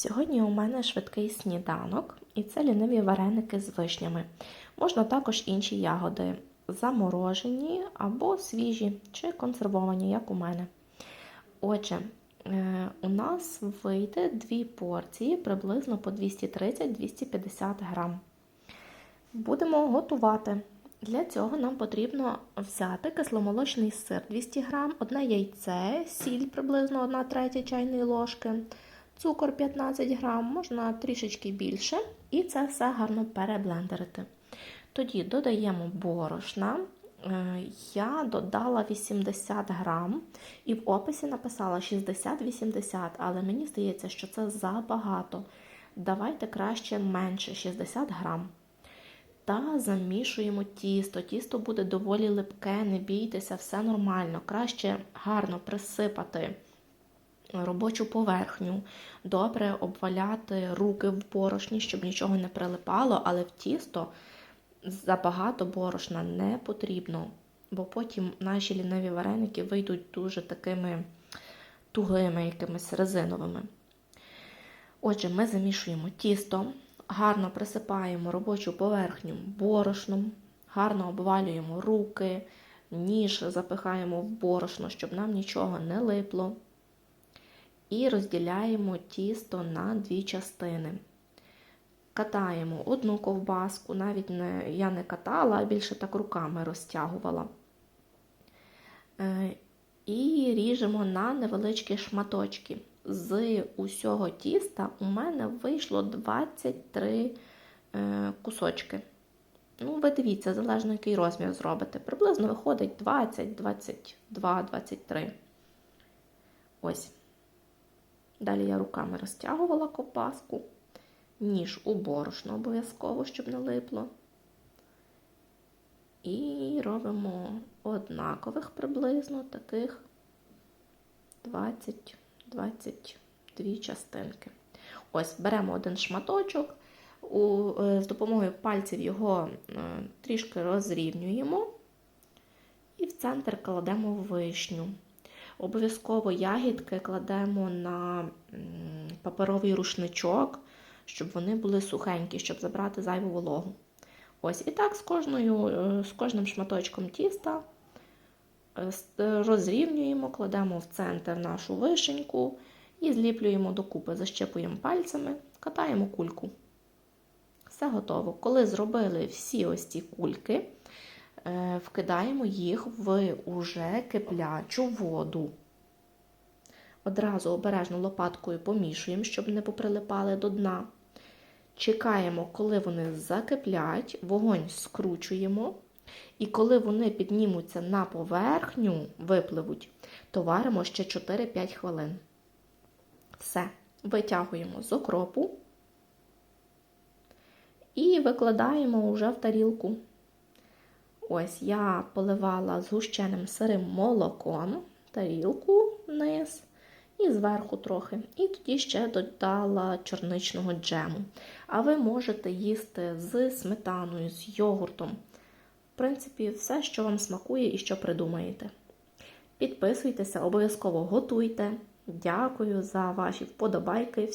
Сьогодні у мене швидкий сніданок, і це ліниві вареники з вишнями. Можна також інші ягоди заморожені або свіжі чи консервовані, як у мене. Отже, е, у нас вийде дві порції приблизно по 230-250 грам. Будемо готувати. Для цього нам потрібно взяти кисломолочний сир 200 грам, одне яйце, сіль приблизно 1 третя чайної ложки, цукор 15 грам, можна трішечки більше, і це все гарно переблендерити. Тоді додаємо борошна. Е, Я додала 80 грам і в описі написала 60-80, але мені здається, що це забагато. Давайте краще менше 60 грам. Та замішуємо тісто. Тісто буде доволі липке, не бійтеся, все нормально. Краще гарно присипати робочу поверхню, добре обваляти руки в борошні, щоб нічого не прилипало, але в тісто забагато борошна не потрібно, бо потім наші ліниві вареники вийдуть дуже такими тугими, якимись резиновими. Отже, ми замішуємо тісто, гарно присипаємо робочу поверхню борошном, гарно обвалюємо руки, ніж запихаємо в борошно, щоб нам нічого не липло. І розділяємо тісто на дві частини. Катаємо одну ковбаску, навіть не, я не катала, а більше так руками розтягувала. Е, і ріжемо на невеличкі шматочки. З усього тіста у мене вийшло 23 е, кусочки. Ну, ви дивіться, залежно який розмір зробите. Приблизно виходить 20, 22, 23. Ось. Далі я руками розтягувала ковбаску, ніж у борошно обов'язково, щоб не липло. І робимо однакових приблизно таких 20-22 частинки. Ось, беремо один шматочок, у, з допомогою пальців його е, трішки розрівнюємо і в центр кладемо вишню. Обов'язково ягідки кладемо на паперовий рушничок, щоб вони були сухенькі, щоб забрати зайву вологу. Ось, І так з кожною, з кожним шматочком тіста розрівнюємо, кладемо в центр нашу вишеньку і зліплюємо докупи, защепуємо пальцями, катаємо кульку. Все готово. Коли зробили всі ось ці кульки, вкидаємо їх в уже киплячу воду. Одразу обережно лопаткою помішуємо, щоб не поприлипали до дна. Чекаємо, коли вони закиплять, вогонь скручуємо. І коли вони піднімуться на поверхню, випливуть, то варимо ще 4-5 хвилин. Все, витягуємо з окропу і викладаємо вже в тарілку. Ось я поливала згущеним сирим молоком тарілку вниз і зверху трохи. І тоді ще додала чорничного джему. А ви можете їсти з сметаною, з йогуртом. В принципі, все, що вам смакує і що придумаєте. Підписуйтеся, обов'язково готуйте. Дякую за ваші вподобайки.